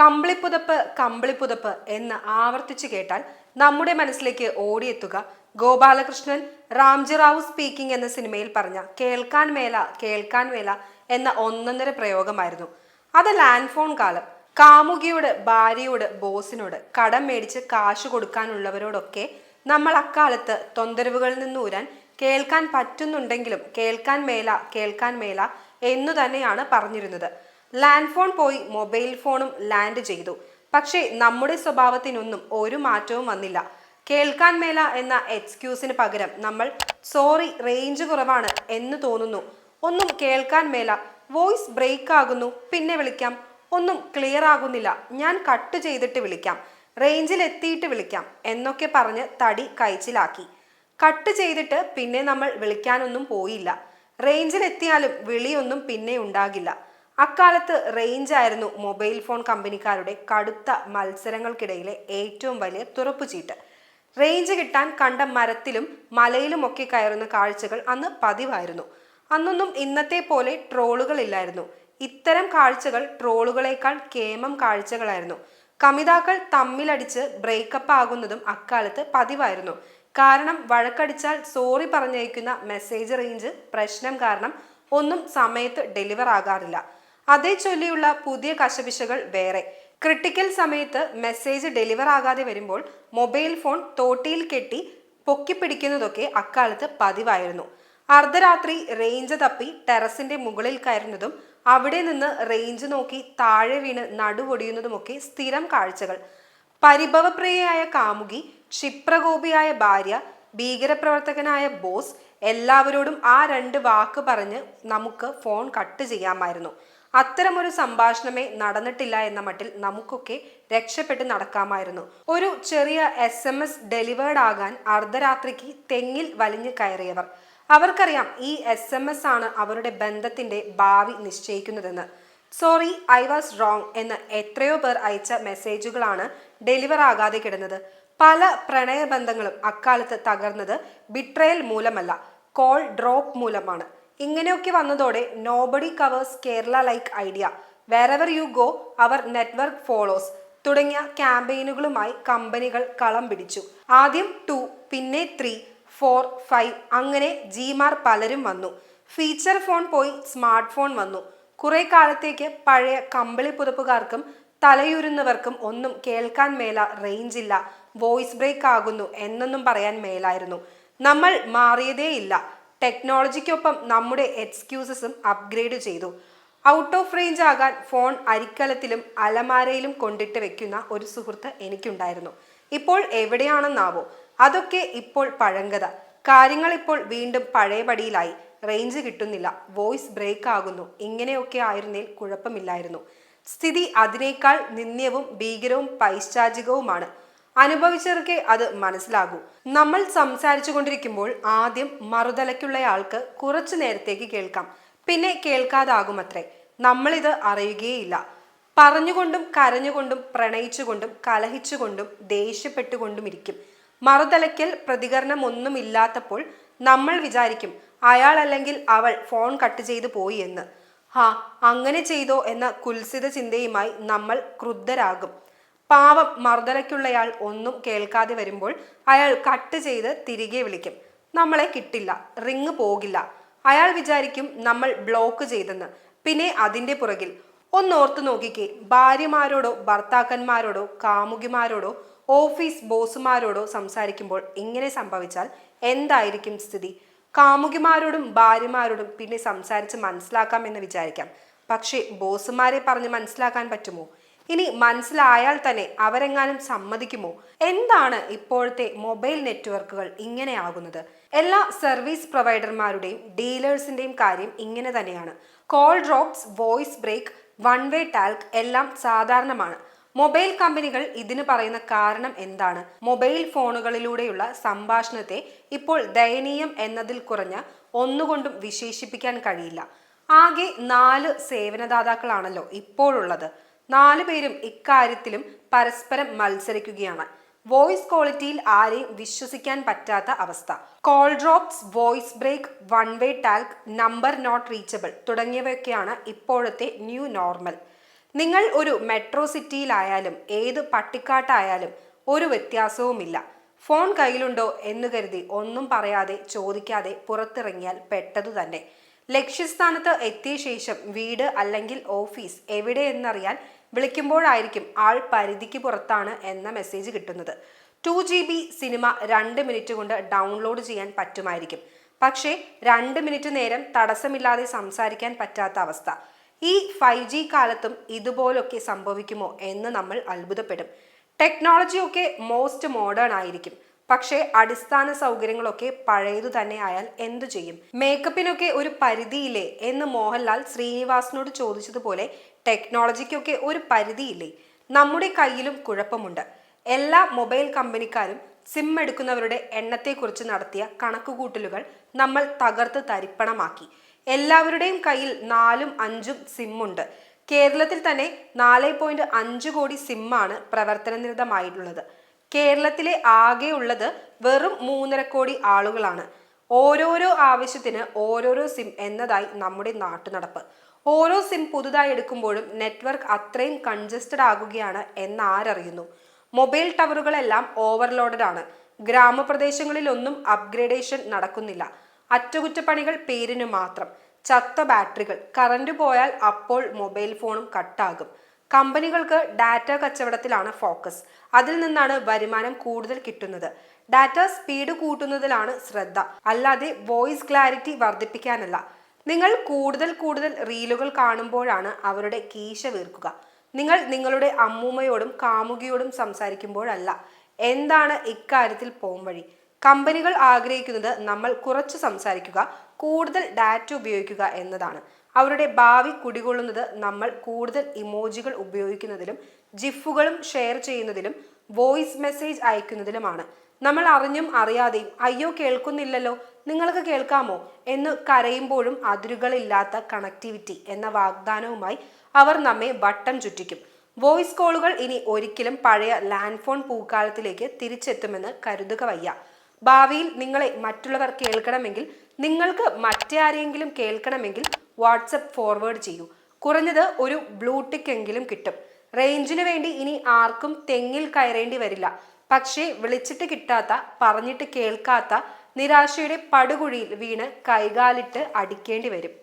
കമ്പിളിപ്പുതപ്പ് കമ്പിളിപ്പുതപ്പ് എന്ന് ആവർത്തിച്ചു കേട്ടാൽ നമ്മുടെ മനസ്സിലേക്ക് ഓടിയെത്തുക ഗോപാലകൃഷ്ണൻ റാംജി റാവു സ്പീക്കിംഗ് എന്ന സിനിമയിൽ പറഞ്ഞ കേൾക്കാൻ മേല കേൾക്കാൻ മേല എന്ന ഒന്നൊന്നര പ്രയോഗമായിരുന്നു. അത് ലാൻഡ് ഫോൺ കാലം. കാമുകിയോട് ഭാര്യയോട് ബോസിനോട് കടം മേടിച്ച് കാശ് കൊടുക്കാനുള്ളവരോടൊക്കെ നമ്മൾ അക്കാലത്ത് തൊന്തരവുകളിൽ നിന്ന് ഊരാൻ കേൾക്കാൻ പറ്റുന്നുണ്ടെങ്കിലും കേൾക്കാൻ മേല കേൾക്കാൻ മേല എന്നു തന്നെയാണ് പറഞ്ഞിരുന്നത്. ലാൻഡ് ഫോൺ പോയി മൊബൈൽ ഫോണും ലാൻഡ് ചെയ്തു. പക്ഷേ നമ്മുടെ സ്വഭാവത്തിനൊന്നും ഒരു മാറ്റവും വന്നില്ല. കേൾക്കാൻ മേല എന്ന എക്സ്ക്യൂസിന് പകരം നമ്മൾ സോറി റേഞ്ച് കുറവാണ് എന്ന് തോന്നുന്നു. ഒന്നും കേൾക്കാൻ മേല വോയിസ് ബ്രേക്ക് ആകുന്നു പിന്നെ വിളിക്കാം. ഒന്നും ക്ലിയർ ആകുന്നില്ല ഞാൻ കട്ട് ചെയ്തിട്ട് വിളിക്കാം റേഞ്ചിൽ എത്തിയിട്ട് വിളിക്കാം എന്നൊക്കെ പറഞ്ഞ് തടി കയച്ചിലാക്കി കട്ട് ചെയ്തിട്ട് പിന്നെ നമ്മൾ വിളിക്കാനൊന്നും പോയില്ല. റേഞ്ചിൽ എത്തിയാലും വിളിയൊന്നും പിന്നെ ഉണ്ടാകില്ല. അക്കാലത്ത് റേഞ്ച് ആയിരുന്നു മൊബൈൽ ഫോൺ കമ്പനിക്കാരുടെ കടുത്ത മത്സരങ്ങൾക്കിടയിലെ ഏറ്റവും വലിയ തുറപ്പുചീട്ട്. റേഞ്ച് കിട്ടാൻ കണ്ട മരത്തിലും മലയിലുമൊക്കെ കയറുന്ന കാഴ്ചകൾ അന്ന് പതിവായിരുന്നു. അന്നൊന്നും ഇന്നത്തെ പോലെ ട്രോളുകൾ ഇല്ലായിരുന്നു ഇത്തരം കാഴ്ചകൾ ട്രോളുകളേക്കാൾ കേമം കാഴ്ചകളായിരുന്നു. കമിതാക്കൾ തമ്മിലടിച്ച് ബ്രേക്കപ്പ് ആകുന്നതും അക്കാലത്ത് പതിവായിരുന്നു. കാരണം വഴക്കടിച്ചാൽ സോറി പറഞ്ഞയക്കുന്ന മെസ്സേജ് റേഞ്ച് പ്രശ്നം കാരണം ഒന്നും സമയത്ത് ഡെലിവർ ആകാറില്ല അതേ ചൊല്ലിയുള്ള പുതിയ കശപിശകൾ വേറെ. ക്രിട്ടിക്കൽ സമയത്ത് മെസ്സേജ് ഡെലിവർ ആകാതെ വരുമ്പോൾ മൊബൈൽ ഫോൺ തോട്ടിയിൽ കെട്ടി പൊക്കിപ്പിടിക്കുന്നതൊക്കെ അക്കാലത്ത് പതിവായിരുന്നു. അർദ്ധരാത്രി റേഞ്ച് തപ്പി ടെറസിന്റെ മുകളിൽ കയറുന്നതും അവിടെ നിന്ന് റേഞ്ച് നോക്കി താഴെ വീണ് നടുവൊടിയുന്നതുമൊക്കെ സ്ഥിരം കാഴ്ചകൾ. പരിഭവപ്രിയയായ കാമുകി ക്ഷിപ്രകോപിയായ ഭാര്യ ഭീകരപ്രവർത്തകനായ ബോസ് എല്ലാവരോടും ആ രണ്ട് വാക്ക് പറഞ്ഞ് നമുക്ക് ഫോൺ കട്ട് ചെയ്യാമായിരുന്നു. അത്തരമൊരു സംഭാഷണമേ നടന്നിട്ടില്ല എന്ന മട്ടിൽ നമുക്കൊക്കെ രക്ഷപ്പെട്ട് നടക്കാമായിരുന്നു. ഒരു ചെറിയ എസ് എം എസ് ഡെലിവേർഡ് ആകാൻ അർദ്ധരാത്രിക്ക് തെങ്ങിൽ വലിഞ്ഞു കയറിയവർ. അവർക്കറിയാം ഈ എസ് എം എസ് ആണ് അവരുടെ ബന്ധത്തിന്റെ ഭാവി നിശ്ചയിക്കുന്നതെന്ന്. സോറി ഐ വാസ് റോങ് എന്ന് എത്രയോ പേർ അയച്ച മെസ്സേജുകളാണ് ഡെലിവർ ആകാതെ കിടന്നത്. പല പ്രണയബന്ധങ്ങളും അക്കാലത്ത് തകർന്നത് ബിട്രയൽ മൂലമല്ല. കോൾ ഡ്രോപ്പ് മൂലമാണ്. ഇങ്ങനെയൊക്കെ വന്നതോടെ nobody covers Kerala like Idea wherever you go our network follows തുടങ്ങിയ ക്യാമ്പയിനുകളുമായി കമ്പനികൾ കളം പിടിച്ചു. ആദ്യം ടു പിന്നെ ത്രീ ഫോർ ഫൈവ് അങ്ങനെ ജിമാർ പലരും വന്നു. ഫീച്ചർ ഫോൺ പോയി സ്മാർട്ട് ഫോൺ വന്നു. കുറെ കാലത്തേക്ക് പഴയ കമ്പിളി പുതപ്പുകാർക്കും തലയൂരുന്നവർക്കും ഒന്നും കേൾക്കാൻ മേല റേഞ്ച് ഇല്ല. വോയിസ് ബ്രേക്ക് ആകുന്നു എന്നൊന്നും പറയാൻ മേലായിരുന്നു. നമ്മൾ മാറിയതേയില്ല. ടെക്നോളജിക്കൊപ്പം നമ്മുടെ എക്സ്ക്യൂസസും അപ്ഗ്രേഡ് ചെയ്തു. ഔട്ട് ഓഫ് റേഞ്ച് ആകാൻ ഫോൺ അരിക്കലത്തിലും അലമാരയിലും കൊണ്ടിട്ട് വെക്കുന്ന ഒരു സുഹൃത്ത് എനിക്കുണ്ടായിരുന്നു. ഇപ്പോൾ എവിടെയാണെന്നാവോ. അതൊക്കെ ഇപ്പോൾ പഴങ്കഥ. കാര്യങ്ങൾ ഇപ്പോൾ വീണ്ടും പഴയപടിയിലായി. റേഞ്ച് കിട്ടുന്നില്ല. വോയിസ് ബ്രേക്ക് ആകുന്നു ഇങ്ങനെയൊക്കെ ആയിരുന്നേൽ കുഴപ്പമില്ലായിരുന്നു. സ്ഥിതി അതിനേക്കാൾ നിന്ദ്യവും ഭീകരവും പൈശാചികവുമാണ്. അനുഭവിച്ചവർക്കേ അത് മനസ്സിലാകൂ. നമ്മൾ സംസാരിച്ചു കൊണ്ടിരിക്കുമ്പോൾ ആദ്യം മറുതലയ്ക്കുള്ളയാൾക്ക് കുറച്ചു നേരത്തേക്ക് കേൾക്കാം. പിന്നെ കേൾക്കാതാകുമത്രേ. നമ്മളിത് അറിയുകയില്ല. പറഞ്ഞുകൊണ്ടും കരഞ്ഞുകൊണ്ടും പ്രണയിച്ചുകൊണ്ടും കലഹിച്ചുകൊണ്ടും ദേഷ്യപ്പെട്ടുകൊണ്ടും ഇരിക്കും. മറുതലയ്ക്കൽ പ്രതികരണമൊന്നുമില്ലാത്തപ്പോൾ നമ്മൾ വിചാരിക്കും അയാൾ അല്ലെങ്കിൽ അവൾ ഫോൺ കട്ട് ചെയ്തു പോയി എന്ന്. ഹാ അങ്ങനെ ചെയ്തോ എന്ന കുൽസിത ചിന്തയുമായി നമ്മൾ ക്രുദ്ധരാകും. പാവം മർദ്ദനയ്ക്കുള്ളയാൾ ഒന്നും കേൾക്കാതെ വരുമ്പോൾ അയാൾ കട്ട് ചെയ്ത് തിരികെ വിളിക്കും. നമ്മളെ കിട്ടില്ല റിങ് പോകില്ല അയാൾ വിചാരിക്കും നമ്മൾ ബ്ലോക്ക് ചെയ്തെന്ന്. പിന്നെ അതിന്റെ പുറകിൽ ഒന്നോർത്തു നോക്കിക്കേ ഭാര്യമാരോടോ ഭർത്താക്കന്മാരോടോ കാമുകിമാരോടോ ഓഫീസ് ബോസുമാരോടോ സംസാരിക്കുമ്പോൾ ഇങ്ങനെ സംഭവിച്ചാൽ എന്തായിരിക്കും സ്ഥിതി? കാമുകിമാരോടും ഭാര്യമാരോടും പിന്നെ സംസാരിച്ച് മനസ്സിലാക്കാം എന്ന് വിചാരിക്കാം. പക്ഷേ ബോസുമാരെ പറഞ്ഞ് മനസ്സിലാക്കാൻ പറ്റുമോ? ഇനി മനസ്സിലായാൽ തന്നെ അവരെങ്ങാനും സമ്മതിക്കുമോ? എന്താണ് ഇപ്പോഴത്തെ മൊബൈൽ നെറ്റ്വർക്കുകൾ ഇങ്ങനെയാകുന്നത് എല്ലാ സർവീസ് പ്രൊവൈഡർമാരുടെയും ഡീലേഴ്സിന്റെയും കാര്യം ഇങ്ങനെ തന്നെയാണ്. Call drops voice break one way talk എല്ലാം സാധാരണമാണ്. മൊബൈൽ കമ്പനികൾ ഇതിന് പറയുന്ന കാരണം എന്താണ്? മൊബൈൽ ഫോണുകളിലൂടെയുള്ള സംഭാഷണത്തെ ഇപ്പോൾ ദയനീയം എന്നതിൽ കുറഞ്ഞ ഒന്നുകൊണ്ടും വിശേഷിപ്പിക്കാൻ കഴിയില്ല. ആകെ നാല് സേവനദാതാക്കളാണല്ലോ ഇപ്പോഴുള്ളത്. നാലു പേരും ഇക്കാര്യത്തിലും പരസ്പരം മത്സരിക്കുകയാണ്. വോയിസ് ക്വാളിറ്റിയിൽ ആരെയും വിശ്വസിക്കാൻ പറ്റാത്ത അവസ്ഥ. Call drops voice break one way talk number not reachable തുടങ്ങിയവയൊക്കെയാണ് ഇപ്പോഴത്തെ ന്യൂ നോർമൽ. നിങ്ങൾ ഒരു മെട്രോ സിറ്റിയിലായാലും ഏത് പട്ടിക്കാട്ടായാലും ഒരു വ്യത്യാസവുമില്ല. ഫോൺ കയ്യിലുണ്ടോ എന്ന് കരുതി ഒന്നും പറയാതെ ചോദിക്കാതെ പുറത്തിറങ്ങിയാൽ പെട്ടതു തന്നെ ലക്ഷ്യസ്ഥാനത്ത് എത്തിയ ശേഷം വീട് അല്ലെങ്കിൽ ഓഫീസ് എവിടെയെന്നറിയാൻ വിളിക്കുമ്പോഴായിരിക്കും ആൾ പരിധിക്ക് പുറത്താണ് എന്ന മെസ്സേജ് കിട്ടുന്നത്. ടു ജി ബി സിനിമ രണ്ട് മിനിറ്റ് കൊണ്ട് ഡൗൺലോഡ് ചെയ്യാൻ പറ്റുമായിരിക്കും. പക്ഷേ രണ്ട് മിനിറ്റ് നേരം തടസ്സമില്ലാതെ സംസാരിക്കാൻ പറ്റാത്ത അവസ്ഥ. ഈ ഫൈവ് ജി കാലത്തും ഇതുപോലൊക്കെ സംഭവിക്കുമോ എന്ന് നമ്മൾ അത്ഭുതപ്പെടും. ടെക്നോളജിയൊക്കെ മോസ്റ്റ് മോഡേൺ ആയിരിക്കും. പക്ഷേ അടിസ്ഥാന സൗകര്യങ്ങളൊക്കെ പഴയതു തന്നെ ആയാൽ എന്തു ചെയ്യും? മേക്കപ്പിനൊക്കെ ഒരു പരിധിയില്ലേ? എന്ന് മോഹൻലാൽ ശ്രീനിവാസിനോട് ചോദിച്ചതുപോലെ ടെക്നോളജിക്കൊക്കെ ഒരു പരിധിയില്ലേ? നമ്മുടെ കയ്യിലും കുഴപ്പമുണ്ട്. എല്ലാ മൊബൈൽ കമ്പനിക്കാരും സിം എടുക്കുന്നവരുടെ എണ്ണത്തെക്കുറിച്ച് നടത്തിയ കണക്കുകൂട്ടലുകൾ നമ്മൾ തകർത്ത് തരിപ്പണമാക്കി. എല്ലാവരുടെയും കയ്യിൽ നാലും അഞ്ചും സിമ്മുണ്ട്. കേരളത്തിൽ തന്നെ നാല് പോയിന്റ് അഞ്ച് കോടി സിമ്മാണ് പ്രവർത്തനനിരതമായിട്ടുള്ളത്. കേരളത്തിലെ ആകെ ഉള്ളത് വെറും മൂന്നര കോടി ആളുകളാണ്. ഓരോരോ ആവശ്യത്തിന് ഓരോരോ സിം എന്നതായി നമ്മുടെ നാട്ടുനടപ്പ്. ഓരോ സിം പുതുതായി എടുക്കുമ്പോഴും നെറ്റ്വർക്ക് അത്രയും കൺജസ്റ്റഡ് ആകുകയാണ് എന്ന് ആരറിയുന്നു. മൊബൈൽ ടവറുകളെല്ലാം ഓവർലോഡഡ് ആണ്. ഗ്രാമപ്രദേശങ്ങളിലൊന്നും അപ്ഗ്രേഡേഷൻ നടക്കുന്നില്ല. അറ്റകുറ്റപ്പണികൾ പേരിന് മാത്രം. ചത്ത ബാറ്ററികൾ. കറണ്ട് പോയാൽ അപ്പോൾ മൊബൈൽ ഫോണും കട്ടാകും കമ്പനികൾക്ക് ഡാറ്റ കച്ചവടത്തിലാണ് ഫോക്കസ്. അതിൽ നിന്നാണ് വരുമാനം കൂടുതൽ കിട്ടുന്നത്. ഡാറ്റ സ്പീഡ് കൂട്ടുന്നതിലാണ് ശ്രദ്ധ. അല്ലാതെ വോയിസ് ക്ലാരിറ്റി വർദ്ധിപ്പിക്കാനല്ല. നിങ്ങൾ കൂടുതൽ കൂടുതൽ റീലുകൾ കാണുമ്പോഴാണ് അവരുടെ കീശ വീർക്കുക. നിങ്ങൾ നിങ്ങളുടെ അമ്മൂമ്മയോടും കാമുകിയോടും സംസാരിക്കുമ്പോഴല്ല. എന്താണ് ഇക്കാര്യത്തിൽ പോംവഴി കമ്പനികൾ ആഗ്രഹിക്കുന്നത് നമ്മൾ കുറച്ച് സംസാരിക്കുക കൂടുതൽ ഡാറ്റ ഉപയോഗിക്കുക എന്നതാണ്. അവരുടെ ഭാവി കുടികൊള്ളുന്നത് നമ്മൾ കൂടുതൽ ഇമോജികൾ ഉപയോഗിക്കുന്നതിലും ജിഫുകളും ഷെയർ ചെയ്യുന്നതിലും വോയിസ് മെസ്സേജ് അയക്കുന്നതിലുമാണ്. നമ്മൾ അറിഞ്ഞും അറിയാതെയും അയ്യോ കേൾക്കുന്നില്ലല്ലോ നിങ്ങൾക്ക് കേൾക്കാമോ? എന്ന് കരയുമ്പോഴും അതിരുകളില്ലാത്ത കണക്ടിവിറ്റി എന്ന വാഗ്ദാനവുമായി അവർ നമ്മെ വട്ടം ചുറ്റിക്കും. വോയിസ് കോളുകൾ ഇനി ഒരിക്കലും പഴയ ലാൻഡ് ഫോൺ പൂക്കാലത്തിലേക്ക് തിരിച്ചെത്തുമെന്ന് കരുതുക വയ്യ. ഭാവിയിൽ നിങ്ങളെ മറ്റുള്ളവർ കേൾക്കണമെങ്കിൽ നിങ്ങൾക്ക് മറ്റാരെങ്കിലും കേൾക്കണമെങ്കിൽ വാട്സപ്പ് ഫോർവേഡ് ചെയ്യൂ. കുറഞ്ഞത് ഒരു ബ്ലൂ ടിക്ക് എങ്കിലും കിട്ടും. റേഞ്ചിന് വേണ്ടി ഇനി ആർക്കും തെങ്ങിൽ കയറേണ്ടി വരില്ല. പക്ഷേ വിളിച്ചിട്ട് കിട്ടാത്ത പറഞ്ഞിട്ട് കേൾക്കാത്ത നിരാശയുടെ പടുകുഴിയിൽ വീണ് കൈകാലിട്ട് അടിക്കേണ്ടി വരും.